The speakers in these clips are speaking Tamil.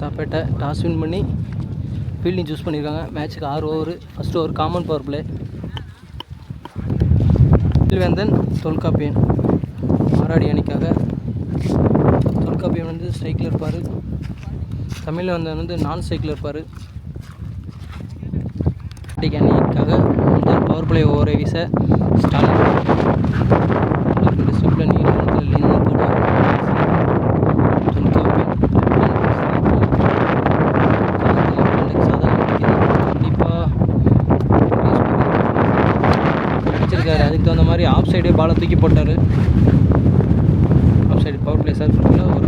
தாப்பேட்டை டாஸ் வின் பண்ணி ஃபீல்டிங் சூஸ் பண்ணியிருக்காங்க. மேட்ச்சுக்கு ஆறு over first over common power play Vendhan Tholkappiyan. Maradi அணிக்காக தொல்காப்பியன் வந்து ஸ்ட்ரைக்கில் இருப்பார். தமிழில் வந்தவன் வந்து நான் ஸ்ட்ரைக்கில் இருப்பார். அடிக்க அணிக்காக முதல் பவர் பிளே ஓவரை வீச ஸ்டாலின். ஸ்டெப்பில் நின்று போடுவார் தொல்காப்பியன் கண்டிப்பாக அடிச்சிருக்காரு அதுக்கு தகுந்த மாதிரி ஆஃப் சைடே பாலை தூக்கி போட்டார். ஆஃப் சைடு பவர் பிளே சர்க்கிளில் ஒரு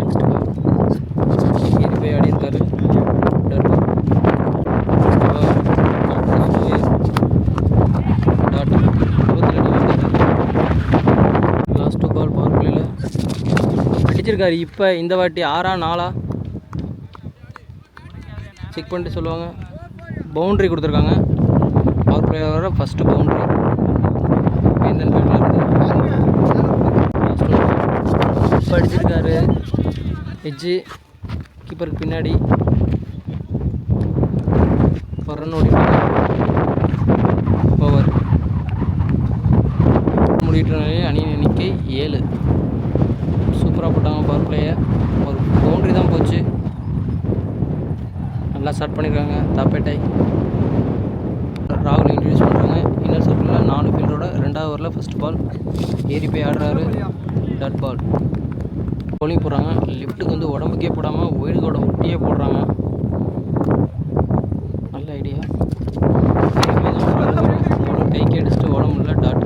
நெக்ஸ்ட் ஆடி இருக்காரு லாஸ்ட் டூ பால் பவர் பிளேயில் அடிச்சிருக்காரு. இப்போ இந்த வாட்டி ஆறா நாலா செக் பண்ணிட்டு சொல்லுவாங்க. பவுண்ட்ரி கொடுத்துருக்காங்க. பவர் பிளேயரோட வர ஃபஸ்ட்டு பவுண்ட்ரி. வேந்தன் பேட்டில் அடிச்சிருக்காரு எஜ்ஜு கீப்பருக்கு பின்னாடி. ரன் ஓடிட்டாங்க ஓவர். முடிவிட்ட நிலையில் அணியின் எண்ணிக்கை ஏழு. சூப்பராக போட்டாங்க பவர் பிளேயர் ஒரு பவுண்ட்ரி தான் போச்சு. நல்லா ஸ்டார்ட் பண்ணியிருக்காங்க தாப்பேட்டை. ராகுல் இன்ட்ரடியூஸ் பண்ணுறாங்க இன்னர் சர்க்கிளில் நாலு ஃபீல்டோட ரெண்டாவது ஓவரில் ஃபஸ்ட் பால் ஏறி போய் ஆடுறாரு. டாட் பால் bowling போடுறாங்க. லெஃப்ட்டுக்கு வந்து உடம்புக்கே போடாமல் ஒயிலுக்கோட ஒட்டியே போடுறாங்க. நல்ல ஐடியா கைக்கு அடிச்சுட்டு ஓட முடியல டாட்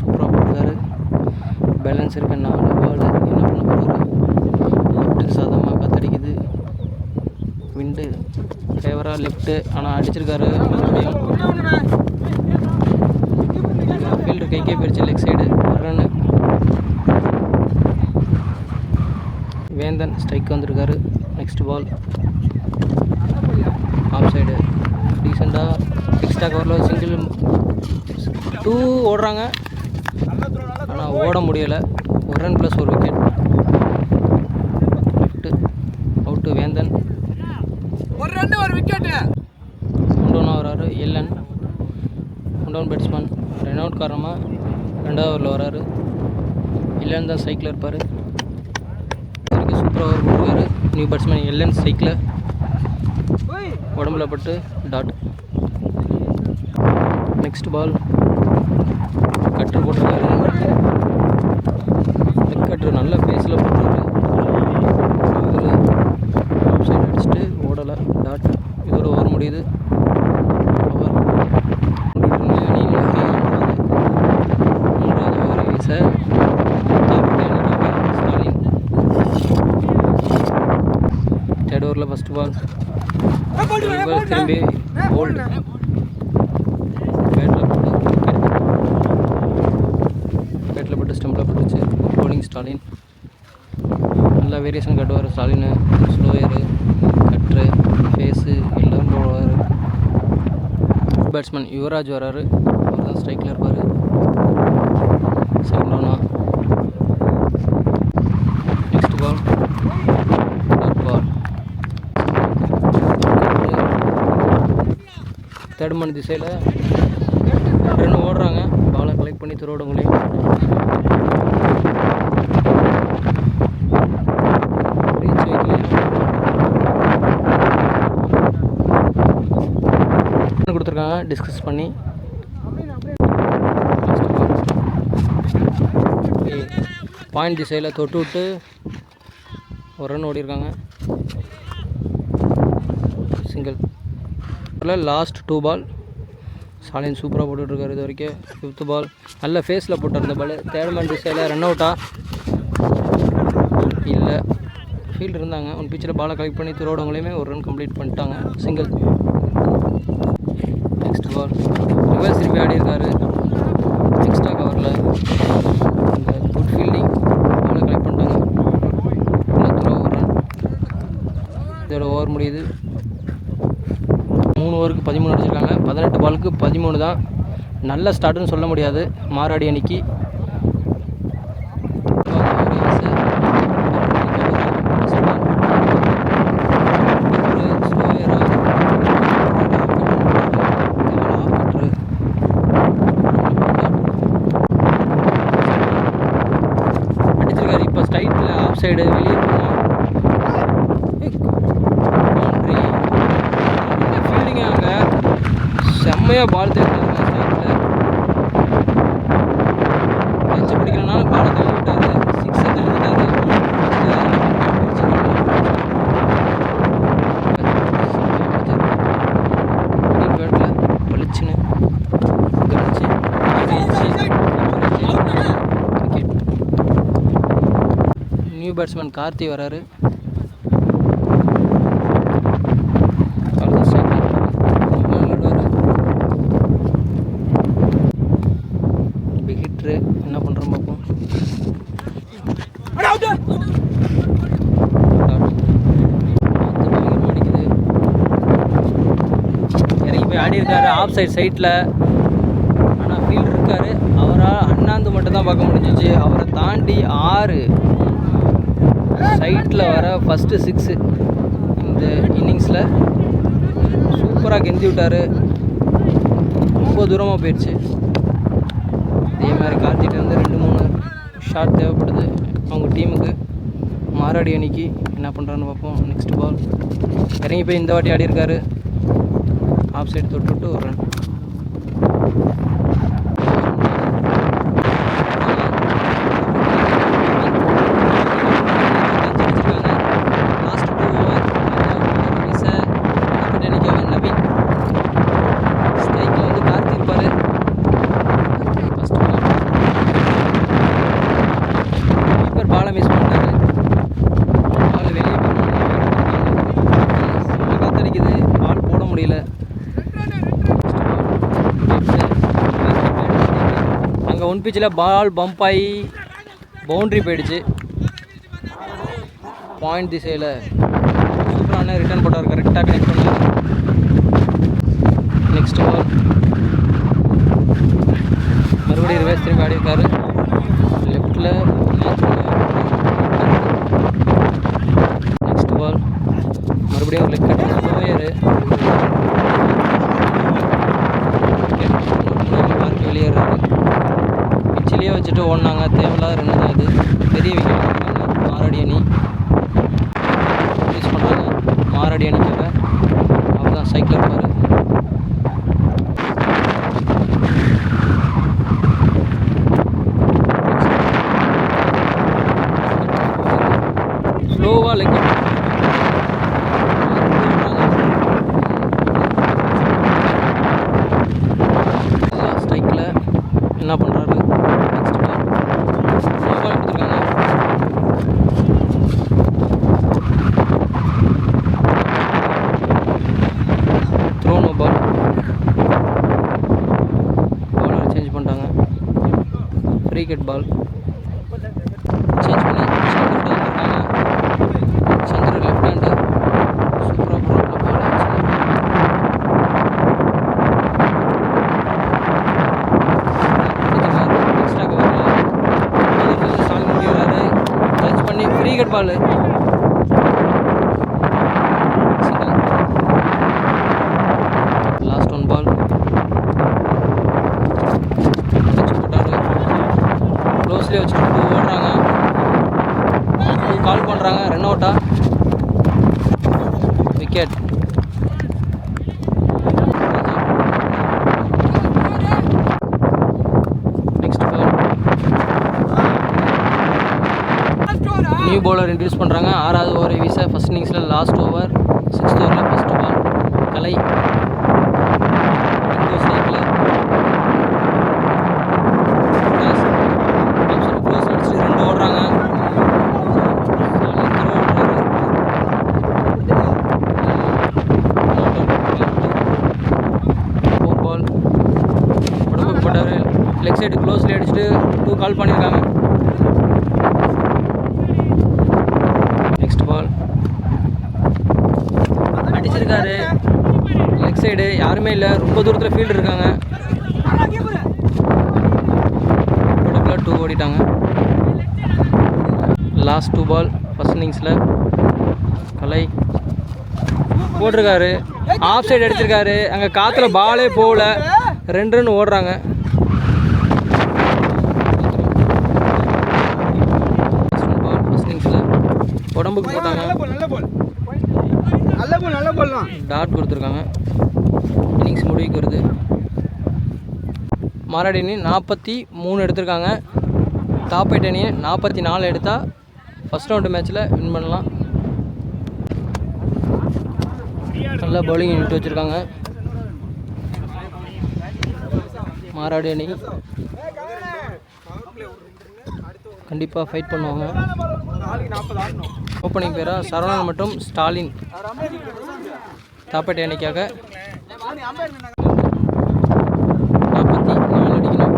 சூப்பராக போடுறாரு. பேலன்ஸ் இருக்க நாலு பால் என்ன பண்ண போகிறாரு லெஃப்ட்டுக்கு சாதமாக காத்தடிக்குது விண்டு டிரைவராக லெஃப்ட்டு ஆனால் அடிச்சிருக்காரு. மறுபடியும் ஃபீல்டு கைக்கே போயிடுச்சு லெக் சைடு ஒரு ரன்னு வேந்தன் ஸ்ட்ரைக் வந்திருக்காரு. நெக்ஸ்ட் பால் ஆஃப் சைடு ரீசெண்டாக எக்ஸ்ட்ரா கவரில் சிங்கிள் டூ ஓடுறாங்க. ஆனால் ஓட முடியலை. ஒரு ரன் ப்ளஸ் ஒரு wicket left out Vendhan one வராரு Ellan down batsman run out காரணமாக ரெண்டாவது ஓவரில் வராரு. எல்லன் தான் சைக்கிள் இருப்பார். சூப்பராக ஓவர் போட்டுருக்காரு நியூ பேட்ஸ்மேன் எல்லன் சைக்கிள் உடம்புல பட்டு டாட் நெக்ஸ்ட் பால் கட்டர் போட்டிருக்காரு. லெக் கட்டர் நல்ல ஃபேஸில் போட்டிருக்காரு சைடு அடிச்சுட்டு ஓடலை டாட் இதோட ஓவர் முடியுது ஓவர் அணி நோக்கி மூன்றாவது ஓவரை வீச தாப்பிட்ட அணிக்காக ஸ்டாலின் தேர்ட் ஓவரில் ஃபஸ்ட் பால் திரும்பி. போல்டு பேட்டில் போட்டு பேட்டில் போட்டு ஸ்டம்பில் போட்டுச்சு. போலிங் ஸ்டாலின் நல்லா வேரியேஷன் கட்டுவார் ஸ்டாலின் ஸ்லோயரு கட்ரு ஃபேஸு எல்லாம் போடுவார். பேட்ஸ்மேன் யுவராஜ் வராரு. அவர் தான் ஸ்ட்ரைக்கில் இருப்பார். Second next ball ball third திசையில் ரெண்டு ஓடுறாங்க. பாலை கலெக்ட் பண்ணி திருவிடங்களையும் கொடுத்துருக்காங்க? டிஸ்கஸ் பண்ணி. பாயிண்ட் திசையில் தொட்டு விட்டு ஒரு run ஓடிருக்காங்க single last two ball Stalin சூப்பராக போட்டுட்ருக்காரு இது வரைக்கும். ஃபிஃப்த் பால் நல்ல ஃபேஸில் போட்டிருந்த பால் தேர்ட் மேன் திசையில் ரன் அவுட்டா இல்லை. ஃபீல்டு இருந்தாங்க. ஒன் பிச்சில் பாலை கலெக்ட் பண்ணி திருவோடவங்களையுமே ஒரு ரன் கம்ப்ளீட் பண்ணிட்டாங்க. சிங்கிள் நெக்ஸ்ட் பால் ரிவர்ஸ் திருப்பி ஆடி இருக்காரு எக்ஸ்ட்ரா கவரில் குட் ஃபீல்டிங் பாலை கலெக்ட் பண்ணிட்டாங்க. ஒரு ரன் இதோட ஓவர் முடியுது. ஓவருக்கு பதிமூணு அடிச்சிருக்காங்க. பதினெட்டு பாலுக்கு பதிமூணு தான். நல்ல ஸ்டார்ட்டுன்னு சொல்ல முடியாது. மாராடி அணிக்கு. சைடு வெளியே போகணும் செம்மையாக பால் தெரிஞ்சாங்க சைடில் கேட்ச் பிடிக்கலனாலும் பாலை தள்ளி விட்டாரு சிக்ஸை பளிச்சுன்னு நியூ பேட்ஸ்மேன் கார்த்தி வராரு. ஆடி இருக்காரு ஆஃப் சைட் சைட்டில் ஆனால் ஃபீல்டு இருக்காரு. அவரால் அண்ணாந்து மட்டும் தான் பார்க்க முடிஞ்சிச்சு. அவரை தாண்டி ஆறு. சைட்டில் வர ஃபஸ்ட்டு சிக்ஸு இந்த இன்னிங்ஸில் சூப்பராக கெஞ்சி விட்டார். ரொம்ப தூரமாக போயிடுச்சு. அதே மாதிரி கார்த்திகிட்ட வந்து ரெண்டு மூணு ஷாட் தேவைப்படுது அவங்க டீமுக்கு மாராடி அணிக்கு என்ன பண்ணுறான்னு பார்ப்போம். நெக்ஸ்ட் பால் இறங்கி போய் இந்த வாட்டி ஆடி இருக்காரு ஆஃப் சைடு தொட்டு விட்டு ஒரு ரன் லாஸ்ட் டூ ஓவர் வீச நினைக்காம நவீன் ஸ்ட்ரைக்கில் வந்து கார்த்தி இருப்பார் ஃபஸ்ட் பால் கீப்பர் பாலை மிஸ் பண்ணிட்டாரு பால் வெளியே செம்ம காத்தடிக்குது பால் போட முடியல அங்கே ஒன் பிச்சில் பால் பம்ப் ஆகி பவுண்ட்ரி போயிடுச்சு. பாயிண்ட் திசையில் சூப்பரான ரிட்டர்ன் போட்டார். கரெக்டாக கனெக்ட் பண்ணி நெக்ஸ்ட் பால் மறுபடியும் ரிவர்ஸ் திரும்பி ஆடி இருக்காரு லெஃப்டில் நெக்ஸ்ட் பால் மறுபடியும் ஒரு லெக் கட் ஸ்லோயரு வச்சுட்டு ஓடினாங்க. தேவையில்லாத ரன் தான் இது பெரிய விக்கெட் மாரடி அணி யூஸ் பண்ணுறாங்க மாரடி அணி அவர் தான் சைக்கிள் இருப்பார் ஸ்லோவாக லெக் ஸ்ட்ரைக்கில் என்ன பண்ணுறாரு நெக்ஸ்ட் பால் ஸ்லோவாக எடுத்துருக்காங்க த்ரோனோ பால் பாலர் சேஞ்ச் பண்ணிட்டாங்க ஃப்ரீ கிட் பால் சேஞ்ச் பண்ணி சந்திரட்ட வந்திருக்காங்க சந்திர லெஃப்ட் ஹேண்டு சூப்பராக போகிறாங்க பால் எக்ஸ்ட்ரா கவரில் சால் முடிகிறாரு டச் பண்ணி free hit ball last one ball touch போட்டாரு க்ளோஸ்லேயே வச்சுட்டு டூ ஓடுறாங்க டூ கால் பண்ணுறாங்க ரன் அவுட்டா விக்கெட் நியூ பவுலர் இன்ட்ரடியூஸ் பண்ணுறாங்க ஆறாவது ஓவரை வீச ஃபஸ்ட் இன்னிங்ஸில் லாஸ்ட் ஓவர் சிக்ஸ்த் ஓவரில் ஃபஸ்ட் பால் கலை இண்டோ சைக்கிள் க்ளோஸ் அடிச்சுட்டு ரெண்டு ஓடுறாங்க ஃபோர் பால் உடம்புக்கு போட்டார் லெக் சைடு க்ளோஸ்லேயே அடிச்சுட்டு டூ கால் பண்ணியிருக்காங்க நெக்ஸ்ட் பால் அடிச்சிருக்காரு லெக் சைடு யாருமே இல்லை. ரொம்ப தூரத்தில் ஃபீல்டு இருக்காங்க. உடம்புல டூ ஓடிட்டாங்க. லாஸ்ட் டூ பால் ஃபஸ்ட் இன்னிங்ஸில் கலை. போட்டிருக்காரு. ஆஃப் சைடு அடிச்சிருக்காரு அங்கே காற்றுல பாலே போகல. ரெண்டு ரன் ஓடுறாங்க. உடம்புக்கு போட்டாங்க. டாட் கொடுத்துருக்காங்க. இன்னிங்ஸ் முடிவுக்கு வருது. மாராடி அணி நாற்பத்தி மூணு எடுத்திருக்காங்க. டாப் அணியை நாற்பத்தி நாலு எடுத்தால் ஃபஸ்ட் ரவுண்டு மேட்ச்சில் வின் பண்ணலாம். நல்லா பவுலிங் விட்டு வச்சுருக்காங்க. மாராடி அணி கண்டிப்பாக ஃபைட் பண்ணுவாங்க. ஓப்பனிங் பேராக சரவணன் மற்றும் ஸ்டாலின். தாப்பேட்டை அணிக்காக நாற்பத்தி நாலு அடிக்கலாம்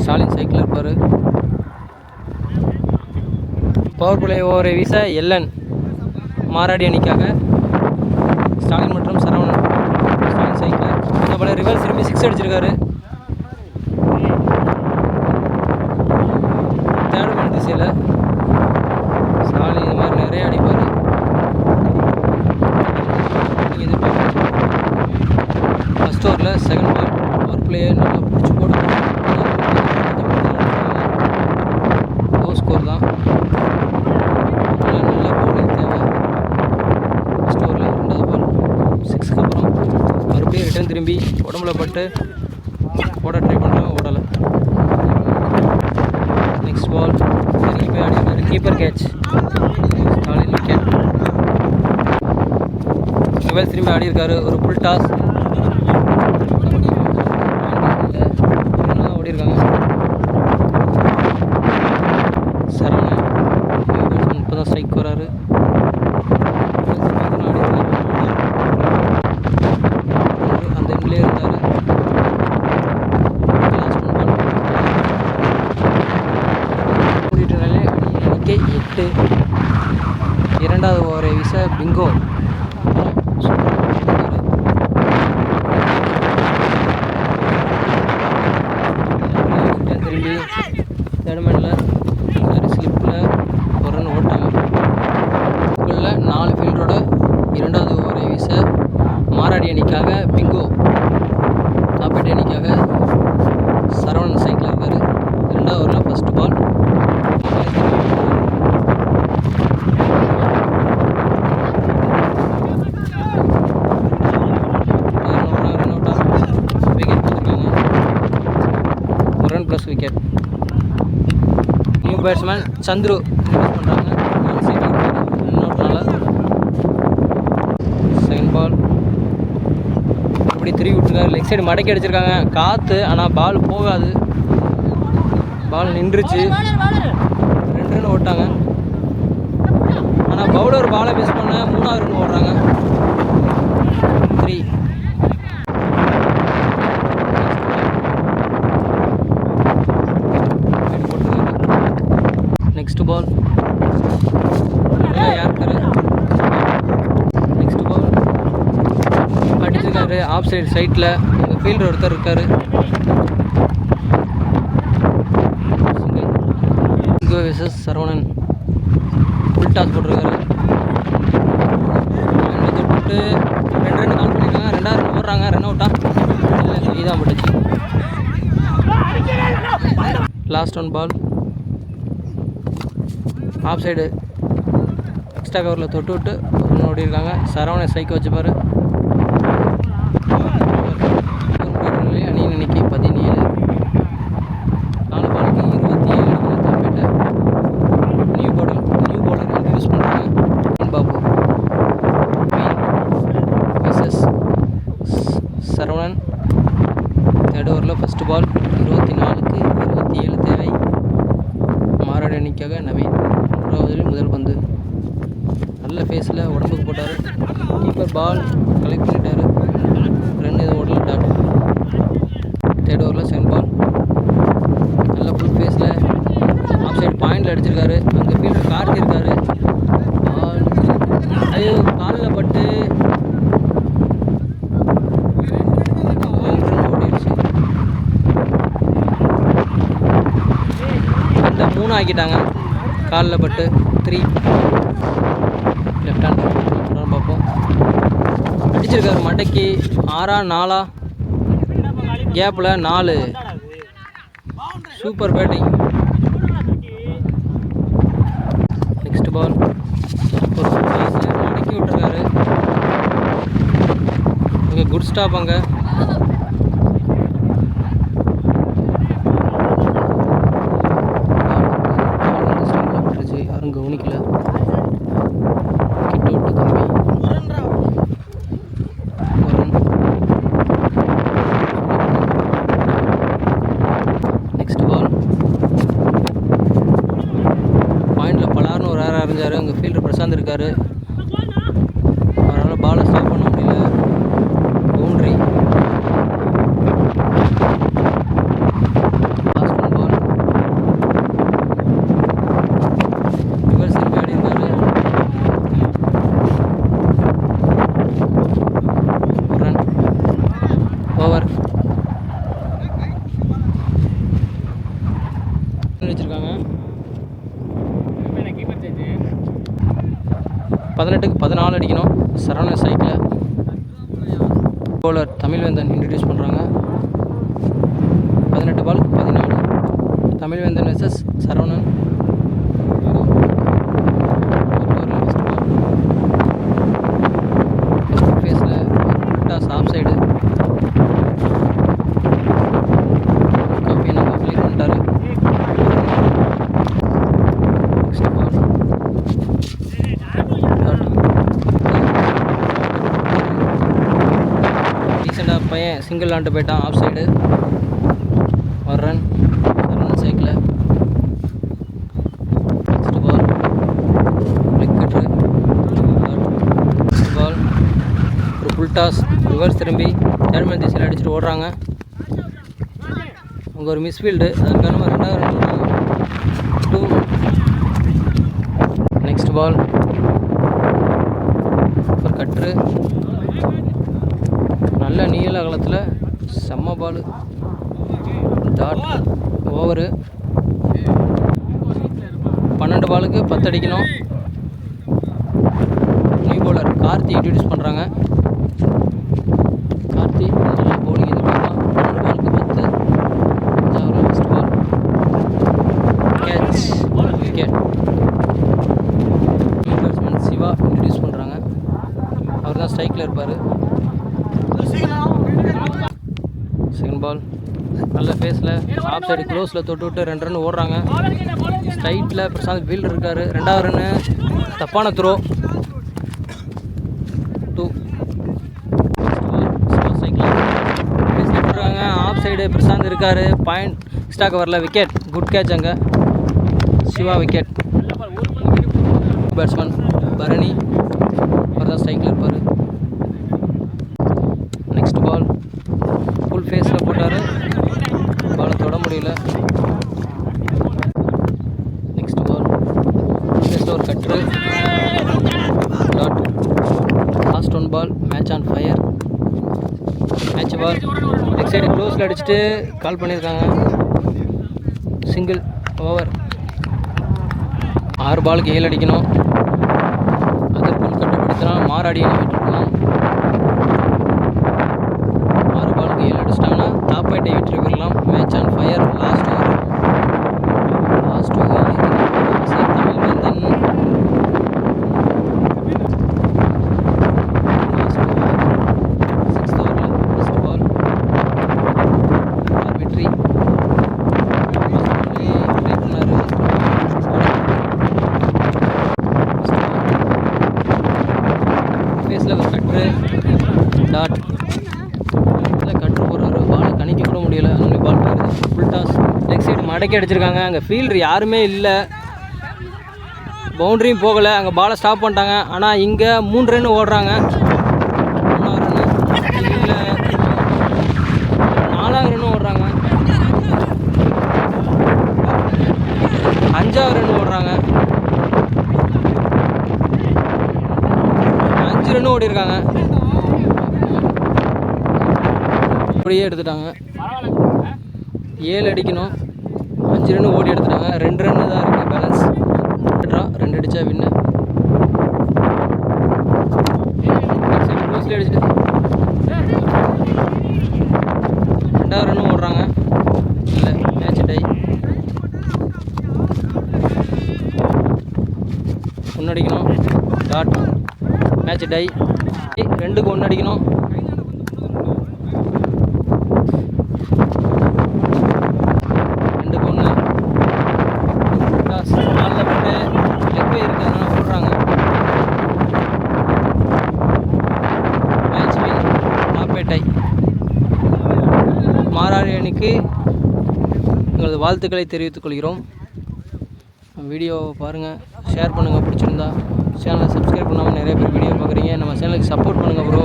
ஸ்டாலின் சைக்கிள் இருப்பார். பவர் பிளே ஓவரை வீச எல்லன் மாராடி அணிக்காக ஸ்டாலின் மற்றும் சரவணன் ஸ்டாலின் சைக்கிள் இந்த பல ரிவர்ஸ் திரும்பி சிக்ஸ் அடிச்சிருக்காரு. தேர்ட் மேன் திசையில் ஸ்டாலின் இது மாதிரி நிறைய அடிப்பார் ஃபஸ்ட் ஓவரில் செகண்ட் பால் பவர் பிளேயை நல்லா பிடிச்சி போட்டு லோ ஸ்கோர் தான் அதனால நல்ல பவுலிங் தேவை ஃபஸ்ட் ஓவரில் ரெண்டாவது பால் சிக்ஸ்க்கு அப்புறம் மறுபடியும் ரிட்டர்ன் திரும்பி உடம்புல பட்டு ஓட ட்ரை பண்ணுறாங்க ஓடலை நெக்ஸ்ட் பால் இறங்கி போய் ஆடி கீப்பர் கேட்ச் ஸ்டாலின் விக்கெட் ரிவல் திரும்பி ஆடி இருக்காரு ஒரு புல் டாஸ் ஓடி இருக்காங்க சரவணன் இப்போ தான் ஸ்ட்ரைக் வராரு அந்த எண்ணிலே இருந்தார் லாஸ்ட் ஒன் பால் முடிவிட்டாலே எண்ணிக்கை எட்டு இரண்டாவது ஓவரை வீச பிங்கோ திரும்பி தேர்மேனில் சரி ஸ்லிப்பில் ஒரு ரன் ஓட்டாங்க உள்ள நாலு ஃபீல்டரோட இரண்டாவது ஓவரை வீச மாராடி அணிக்காக பிங்கோ காப்பேட்டை அணிக்காக சரவணன் சைக்கிள் இருக்கார் ரெண்டாவது ஓவரில் ஃபஸ்ட்டு பால் விக்கெட் கொடுத்துருக்காங்க ஒரு run plus wicket new batsman Chandru பண்ணுறாங்க செகண்ட் பால் இப்படி திரும்பி விட்டுருக்காரு. லெக் சைடு மடக்கி அடிச்சிருக்காங்க. காற்று ஆனால் பால் போகாது. பால் நின்றுச்சு. ரெண்டு ரன் ஓட்டாங்க. ஆனால் பவுலர் பாலை மிஸ் பண்ண மூணாவது ரன் ஓடுறாங்க. த்ரீ நெக்ஸ்ட் பால் யாருக்காரு நெக்ஸ்ட் பால் ஆஃப் சைடு சைட்டில் உங்கள் ஃபீல்டர் ஒருத்தர் இருக்கார். சிங்கோ விசஸ் சரவணன். ஃபுல் டாஸ் போட்டிருக்காரு. ரெண்டு தொட்டு ரெண்டு கால் பண்ணியிருக்காங்க ரெண்டாவது போடுறாங்க. ஓடுறாங்க ரன் அவுட்டா இல்லை இதான் போட்டுச்சு. Last one ball off side extra கவரில் தொட்டு விட்டு ஒரு ஓடி இருக்காங்க சரவணை சைக்கிள் வச்சுப்பாரு அணி அன்னைக்கு பதினேழு நாலு பாலுக்கு இருபத்தி ஏழு Thappettai new bowler new bowler introduce பண்ணுறாங்க பாபு மிஸ்எஸ் சரவணன் தேர்ட் ஓவரில் ஃபஸ்ட்டு பால் இருபத்தி நாலுக்கு இருபத்தி ஏழு தேவை மாறாடு நவீன். மூன்றாவதில் முதல் பந்து. நல்ல ஃபேஸில் உடம்புக்கு போட்டார். கீப்பர் பால் கலெக்ட் பண்ணிட்டார். ரன் எதுவும் ஓடல டாட் தேர்ட் ஓவரில் செகண்ட் பால் நல்ல ஃபுல் ஃபேஸில் ஆஃப் சைடு பாயிண்டில் அடிச்சிருக்காரு. அங்கே ஃபீல்டர் கார்த்தி இருக்காரு. பால் ஐயோ காலில் பட்டு ஓடிடுச்சு. மூணு ஆக்கிட்டாங்க. காலில் பட்டு த்ரீ லெஃப்ட் ஹேண்ட் பார்ப்போம் அடிச்சிருக்காரு மடக்கி ஆறா நாலா. கேப்பில் நாலு சூப்பர் பேட்டிங் நெக்ஸ்ட் பால் மடக்கி விட்டுருக்காரு. ஓகே குட் ஸ்டாப் அங்கே யாரும் கவனிக்கல கிட்ட விட்டு தம்பி வரன் நெக்ஸ்ட் பால் பாயிண்டில் பலார்னு ஒரு ஏர் அறிஞ்சார் அங்கே ஃபீல்டர் பிரசாந்த் இருக்கார் அவரால் பாலை ஸ்டாப் பண்ண முடியல boundary last one ball reverse திரும்பி ஆடி இருக்காரு ரன் ஓவர் வச்சுருக்காங்க பதினெட்டுக்கு பதினாலு அடிக்கணும் சரவண சைக்கிள் போலர் தமிழ்வேந்தன் இன்ட்ரடியூஸ் பண்ணுறாங்க பதினெட்டு பால் பதினாலு தமிழ்வேந்தன் வெர்சஸ் சரவணன். ஃபேஸில் டாஸ் ஆஃப் சைடு நம்ம கிளியர் பண்ணிட்டாரு நெக்ஸ்ட் ரீசெண்டாக பையன் சிங்கிள் ஆண்டு போயிட்டான் ஆஃப் சைடு ஒரு run run cycle next ball wicket next ball ஒரு டாஸ் ரிவர்ஸ் திரும்பி ஜெர்மன் திசையில் அடிச்சுட்டு ஓடுறாங்க. அங்கே ஒரு மிஸ்ஃபீல்டு அதுக்கான ரெண்டாவது டூ நெக்ஸ்ட் பால் ஒரு கட்ரு நல்ல நீள அகலத்தில் செம்ம பால் டாட் ஓவரு பன்னெண்டு பாலுக்கு பத்து அடிக்கணும். நியூ பவுலர் கார்த்தி இன்ட்ரடியூஸ் பண்ணுறாங்க கார்த்தி நல்ல bowling எதிர்பார்க்கலாம் பன்னெண்டு பாலுக்கு பத்து அஞ்சாவது first ball catch wicket new batsman Siva introduce பண்ணுறாங்க அவர் தான் ஸ்ட்ரைக்கில் இருப்பார். செகண்ட் பால் நல்ல ஃபேஸில் ஆஃப் சைடு க்ளோஸில் தொட்டு விட்டு ரெண்டு ரன் ஓடுறாங்க. ஸ்ட்ரைட்டில் பிரசாந்த் ஃபீல்டர் இருக்கார். ரெண்டாவது ரன்னு தப்பான த்ரோ டூ இருக்காங்க ஆஃப் சைடு பிரசாந்த் இருக்கார். பாயிண்ட் ஸ்டாக் வரல. விக்கெட் குட் கேட்ச் அங்கே. Siva wicket batsman Bharani. அவர் தான் ஸ்ட்ரைக்கில் இருப்பார் நெக்ஸ்ட் பால் ஃபுல் ஃபேஸில் போட்டார் பாலை தொட முடியல நெக்ஸ்ட் பால் நெக்ஸ்ட் ஒரு cutter dot last one ball match on fire match ball leg side க்ளோஸில் அடிச்சுட்டு கால் பண்ணியிருக்காங்க. சிங்கிள் ஓவர் ஆறு பாலுக்கு ஏழு அடிக்கணும். அதற்குள் கட்டுப்படுத்தினா மாறாடி விட்டுருக்கலாம் ஆறு பாலுக்கு ஏழு அடிச்சிட்டாங்கன்னா டாப் ஃபைட்டை விட்டு விடலாம் match on fire last over last over Tamil Vendhan last over sixth ஓவரில் ஃபஸ்ட் பால் ஆர்பிட்ரி ட்ரை பண்ணார் ஃபேஸில் ஒரு கட்ரு டாட் இதில் கட்ரு போடுறாரு பாலை கணிக்க கூட முடியல அந்த பால் போயிருது ஃபுல் டாஸ் லெக் சைடு மடக்கி அடிச்சிருக்காங்க. அங்கே ஃபீல்டர் யாருமே இல்லை. பவுண்டரியும் போகலை. அங்கே பாலை ஸ்டாப் பண்ணிட்டாங்க. ஆனால் இங்கே மூணு ரன் ஓடுறாங்க. மூணாவது நாலாவது ரன் ஓடுறாங்க. அஞ்சாவது ரன் ஓடுறாங்க. அஞ்சு ரன் ஓடி இருக்காங்க. அப்படியே எடுத்துட்டாங்க. ஏழு அடிக்கணும். அஞ்சு ரன் ஓடி எடுத்துட்டாங்க. ரெண்டு ரன் தான் இருக்குது பேலன்ஸ் ட்ரா ரெண்டு அடித்தா வின்னு க்ளோஸ்லி அடிச்சுட்டு. ரெண்டாவது ரன்னும் ஓடுறாங்க. இல்லை மேட்ச் டை ஒன்று அடிக்கணும். டாட் மேட்ச் டை ரெண்டுக்கு ஒன்று அடிக்கணும் ரெண்டுக்கு ஒன்று டாஸ் நாலில் போட்டு லெக் இருக்கு அதனால் விட்றாங்க மேட்ச் வின் டாப்பேட்டை மாறாறு அணிக்கு எங்களது வாழ்த்துக்களை தெரிவித்துக் கொள்கிறோம். வீடியோவை பாருங்கள் ஷேர் பண்ணுங்கள் பிடிச்சிருந்தா. சேனலை சப்ஸ்கிரைப் பண்ணாமல் நிறைய பேர் வீடியோ பார்க்குறீங்க. நம்ம சேனலுக்கு சப்போர்ட் பண்ணுங்கள் ப்ரோ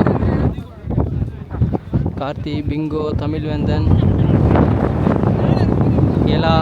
கார்த்தி பிங்கோ தமிழ்வேந்தன் எலா